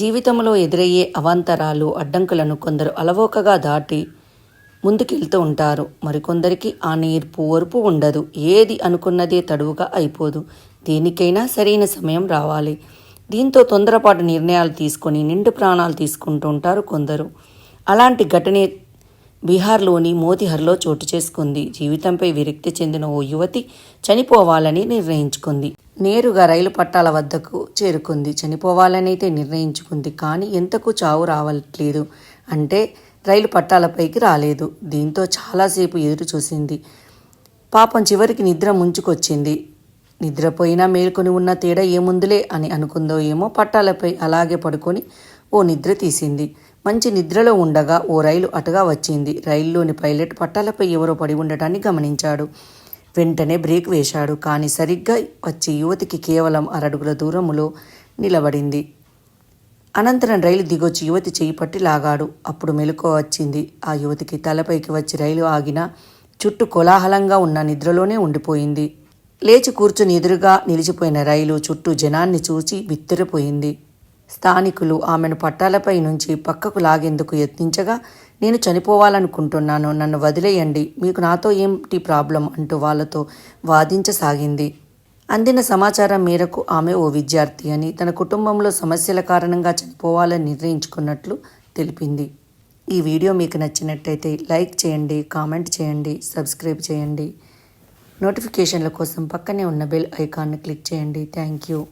జీవితంలో ఎదురయ్యే అవాంతరాలు అడ్డంకులను కొందరు అలవోకగా దాటి ముందుకెళ్తూ ఉంటారు. మరికొందరికి ఆ నేర్పు ఓర్పు ఉండదు. ఏది అనుకున్నదే తడువుగా అయిపోదు. దేనికైనా సరైన సమయం రావాలి. దీంతో తొందరపాటు నిర్ణయాలు తీసుకొని నిండు ప్రాణాలు తీసుకుంటూ ఉంటారు కొందరు. అలాంటి ఘటనే బీహార్లోని మోతిహర్లో చోటు చేసుకుంది. జీవితంపై విరక్తి చెందిన ఓ యువతి చనిపోవాలని నిర్ణయించుకుంది. నేరుగా రైలు పట్టాల వద్దకు చేరుకుంది. చనిపోవాలని అయితే నిర్ణయించుకుంది. కానీ ఎంతకు చావు రావట్లేదు అంటే రైలు పట్టాలపైకి రాలేదు. దీంతో చాలాసేపు ఎదురు చూసింది. పాపం చివరికి నిద్ర ముంచుకొచ్చింది. నిద్రపోయినా మేల్కొని ఉన్న తేడా ఏముందులే అని అనుకుందో ఏమో పట్టాలపై అలాగే పడుకొని ఓ నిద్ర తీసింది. మంచి నిద్రలో ఉండగా ఓ రైలు అటుగా వచ్చింది. రైల్లోని పైలట్ పట్టాలపై ఎవరో పడి ఉండటాన్ని గమనించాడు. వెంటనే బ్రేక్ వేశాడు. కానీ సరిగ్గా వచ్చి యువతికి కేవలం అరడుగుల దూరములో నిలబడింది. అనంతరం రైలు దిగొచ్చి యువతి చేయి పట్టి లాగాడు. అప్పుడు మెలకువ వచ్చింది. ఆ యువతికి తలపైకి వచ్చి రైలు ఆగిన చుట్టూ కోలాహలంగా ఉన్న నిద్రలోనే ఉండిపోయింది. లేచి కూర్చుని ఎదురుగా నిలిచిపోయిన రైలు చుట్టూ జనాన్ని చూచి బిత్తరపోయింది స్థానికులు ఆమెను పట్టాలపై నుంచి పక్కకు లాగేందుకు యత్నించగా నేను చనిపోవాలనుకుంటున్నాను నన్ను వదిలేయండి మీకు నాతో ఏంటి ప్రాబ్లం? అంటూ వాళ్ళతో వాదించసాగింది. అందిన సమాచారం మేరకు ఆమె ఓ విద్యార్థి అని తన కుటుంబంలో సమస్యల కారణంగా చనిపోవాలని నిర్ణయించుకున్నట్లు తెలిపింది. ఈ వీడియో మీకు నచ్చినట్టయితే లైక్ చేయండి కామెంట్ చేయండి సబ్స్క్రైబ్ చేయండి. నోటిఫికేషన్ల కోసం పక్కనే ఉన్న బెల్ ఐకాన్ను క్లిక్ చేయండి. Thank you.